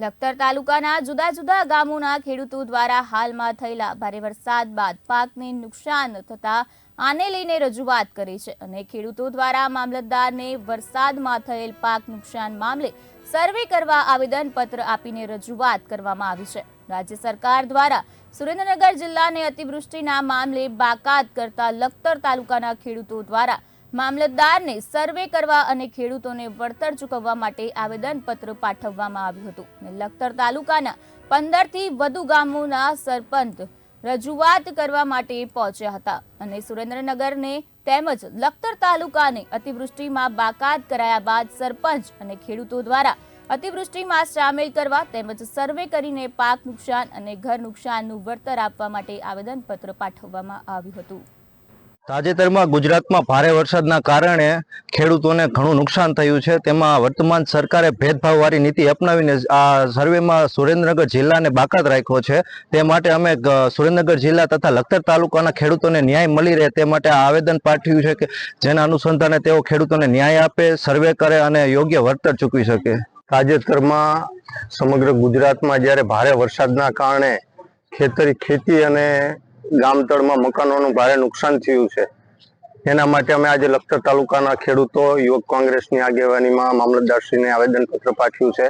લખતર તાલુકાના જુદા જુદા ગામોના ખેડૂતો દ્વારા હાલમાં થયેલા ભારે વરસાદ બાદ પાકને નુકસાન થતા આને લઈને રજૂઆત કરી છે અને ખેડૂતો દ્વારા મામલતદારને વરસાદમાં થયેલ પાક નુકસાન મામલે સર્વે કરવા આવેદનપત્ર આપીને રજૂઆત કરવામાં આવી છે. રાજ્ય સરકાર દ્વારા સુરેન્દ્રનગર જિલ્લાને અતિવૃષ્ટિના મામલે બાકાત કરતા લખતર તાલુકાના ખેડૂતો દ્વારા મામલતદારને સર્વે કરવા અને ખેડૂતોને વળતર ચૂકવવા માટે આવેદનપત્ર પાઠવવામાં આવ્યું હતું લખતર તાલુકાના પંદરથી વધુ ગામોના સરપંચ રજૂઆત કરવા માટે પહોંચ્યા હતા અને સુરેન્દ્રનગરને તેમજ લખતર તાલુકાને અતિવૃષ્ટિમાં બાકાત કરાયા બાદ સરપંચ અને ખેડૂતો દ્વારા અતિવૃષ્ટિમાં સામેલ કરવા તેમજ સર્વે કરીને પાક નુકસાન અને ઘર નુકસાનનું વળતર આપવા માટે આવેદનપત્ર પાઠવવામાં આવ્યું હતું. તાજેતરમાં ગુજરાતમાં ભારે વરસાદના કારણે ખેડૂતોને ઘણું નુકસાન થયું છે. તેમાં વર્તમાન સરકારે ભેદભાવવાળી નીતિ અપનાવીને આ સર્વેમાં સુરેન્દ્રનગર જિલ્લાને બાકાત રાખ્યો છે. તે માટે અમે સુરેન્દ્રનગર જિલ્લા તથા લખતર તાલુકાના ખેડૂતોને ન્યાય મળી રહે તે માટે આવેદન પાઠવ્યું છે કે જેના અનુસંધાને તેઓ ખેડૂતોને ન્યાય આપે, સર્વે કરે અને યોગ્ય વળતર ચૂકવી શકે. તાજેતરમાં સમગ્ર ગુજરાતમાં જ્યારે ભારે વરસાદના કારણે ખેતરી ખેતી અને ગામતળમાં મકાનોનું ભારે નુકસાન થયું છે. એના માટે અમે આજે લખતર તાલુકાના ખેડૂતો, યુવક કોંગ્રેસની આગેવાનીમાં મામલતદારશ્રીને આવેદનપત્ર પાઠવ્યું છે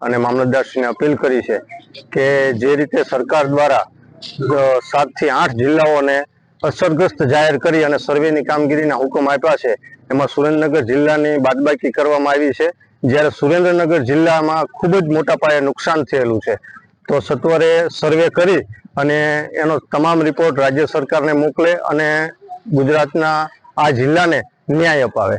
અને મામલતદારશ્રીને અપીલ કરી છે કે જે રીતે સરકાર દ્વારા સાતથી આઠ જિલ્લાઓને અસરગ્રસ્ત જાહેર કરી અને સર્વેની કામગીરીના હુકમ આપ્યા છે, એમાં સુરેન્દ્રનગર જિલ્લાની બાદબાકી કરવામાં આવી છે. જ્યારે સુરેન્દ્રનગર જિલ્લામાં ખૂબ જ મોટા પાયે નુકસાન થયેલું છે. તો સત્વરે સર્વે કરી અને એનો તમામ રિપોર્ટ રાજ્ય સરકારને મોકલે અને ગુજરાતના આ જિલ્લાને ન્યાય અપાવે.